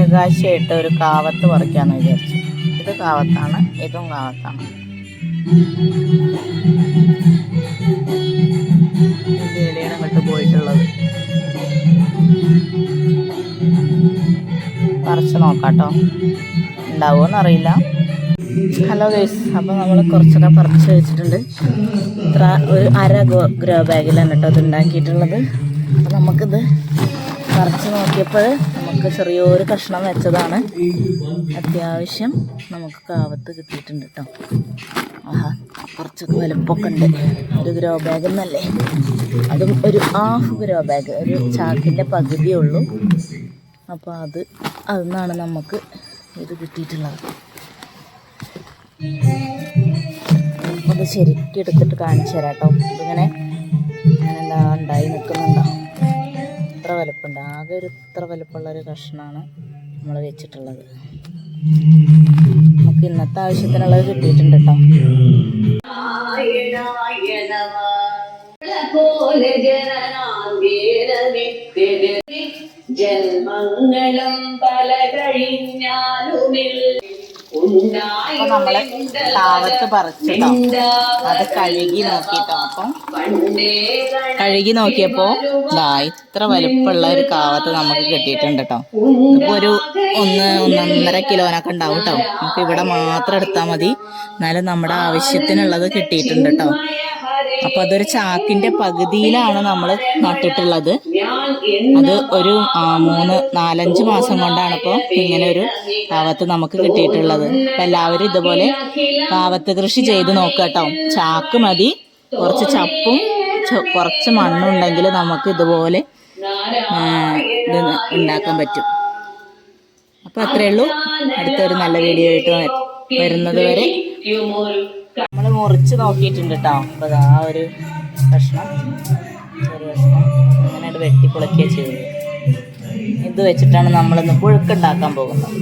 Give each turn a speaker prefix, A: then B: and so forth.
A: ഏകാശിയായിട്ട് ഒരു കാവത്ത് പറിക്കാന്ന് വിചാരിച്ചു. ഇത് കാവത്താണ് ഇതും കാവത്താണ്. ഇലയാണ് അങ്ങോട്ട് പോയിട്ടുള്ളത്. പറിച്ച് നോക്കാട്ടോ. ഉണ്ടാവുമോന്ന് അറിയില്ല ഹലോ ഗൈസ് അപ്പോൾ നമ്മൾ കുറച്ചൊക്കെ പറിച്ചു വെച്ചിട്ടുണ്ട്. ഇത്ര ഒരു അര ഗ്രോ ബാഗിലാണ് കേട്ടോ ഇത് ഉണ്ടാക്കിയിട്ടുള്ളത്. അപ്പോൾ നമുക്കിത് പറിച്ചു നോക്കിയപ്പോൾ നമുക്ക് ചെറിയൊരു കഷ്ണം വെച്ചതാണ്. അത്യാവശ്യം നമുക്ക് കാവത്ത് കിട്ടിയിട്ടുണ്ട് കേട്ടോ ആഹാ കുറച്ചൊക്കെ വലുപ്പമൊക്കെ ഉണ്ട്. ഒരു ഗ്രോ ബാഗ് എന്നല്ലേ? അതും ഒരു ഹാഫ് ഗ്രോ ബാഗ് ഒരു ചാക്കിന്റെ പകുതിയേ ഉള്ളൂ. അപ്പോൾ അത് അതിൽ നിന്നാണ് നമുക്ക് ഇത് കിട്ടിയിട്ടുള്ളത്. അത് ശരിക്കും എടുത്തിട്ട് കാണിച്ചു തരാം കേട്ടോ ഇതിങ്ങനെ അങ്ങനെ എന്താ ഉണ്ടായി നിൽക്കുന്നുണ്ടോ? വലുപ്പമുണ്ട്. ആകെ ഒരു ഇത്ര വലുപ്പമുള്ള ഒരു കഷ്ണമാണ് നമ്മൾ വെച്ചിട്ടുള്ളത്. നമുക്ക് ഇന്നത്തെ ആവശ്യത്തിനുള്ളത് കിട്ടിയിട്ടുണ്ട് കേട്ടോ.
B: ജന്മങ്ങളും പല കഴിഞ്ഞാലുമിൽ
A: അപ്പോൾ നമ്മൾ താവത്ത് പറിച്ചിട്ടോ അത് കഴുകി നോക്കിട്ടോ. അപ്പം കഴുകി നോക്കിയപ്പോ ദാ ഇത്ര വലുപ്പമുള്ള ഒരു കാവത്ത് നമുക്ക് കിട്ടിയിട്ടുണ്ട് കേട്ടോ ഇപ്പൊ ഒരു ഒന്ന് ഒന്നൊന്നര കിലോനൊക്കെ ഉണ്ടാവും കേട്ടോ നമുക്ക് ഇവിടെ മാത്രം എടുത്താൽ മതി. എന്നാലും നമ്മുടെ ആവശ്യത്തിനുള്ളത് കിട്ടിയിട്ടുണ്ട് കേട്ടോ അപ്പോൾ അതൊരു ചാക്കിന്റെ പകുതിയിലാണ് നമ്മൾ നട്ടിട്ടുള്ളത്. അത് ഒരു മൂന്ന് നാലഞ്ച് മാസം കൊണ്ടാണ് ഇപ്പോൾ ഇങ്ങനെ ഒരു കാവത്ത് നമുക്ക് കിട്ടിയിട്ടുള്ളത്. അപ്പം എല്ലാവരും ഇതുപോലെ കാവത്ത് കൃഷി ചെയ്ത് നോക്കുക കേട്ടോ. ചാക്ക് മതി. കുറച്ച് ചപ്പും കുറച്ച് മണ്ണുണ്ടെങ്കിൽ നമുക്ക് ഇതുപോലെ ഇത് ഉണ്ടാക്കാൻ പറ്റും. അപ്പോൾ അത്രയേ ഉള്ളൂ. അടുത്തൊരു നല്ല വീഡിയോ ആയിട്ട് വരുന്നത് വരെ. നമ്മൾ മുറിച്ച് നോക്കിയിട്ടുണ്ട് കേട്ടോ അപ്പോൾ ആ ഒരു കഷ്ണം. ഒരു കഷ്ണം. അങ്ങനെ വെട്ടി പൊളിക്കുക ചെയ്തത്. ഇത് വെച്ചിട്ടാണ് നമ്മളിന്ന് പുഴുക്കുണ്ടാക്കാൻ പോകുന്നത്.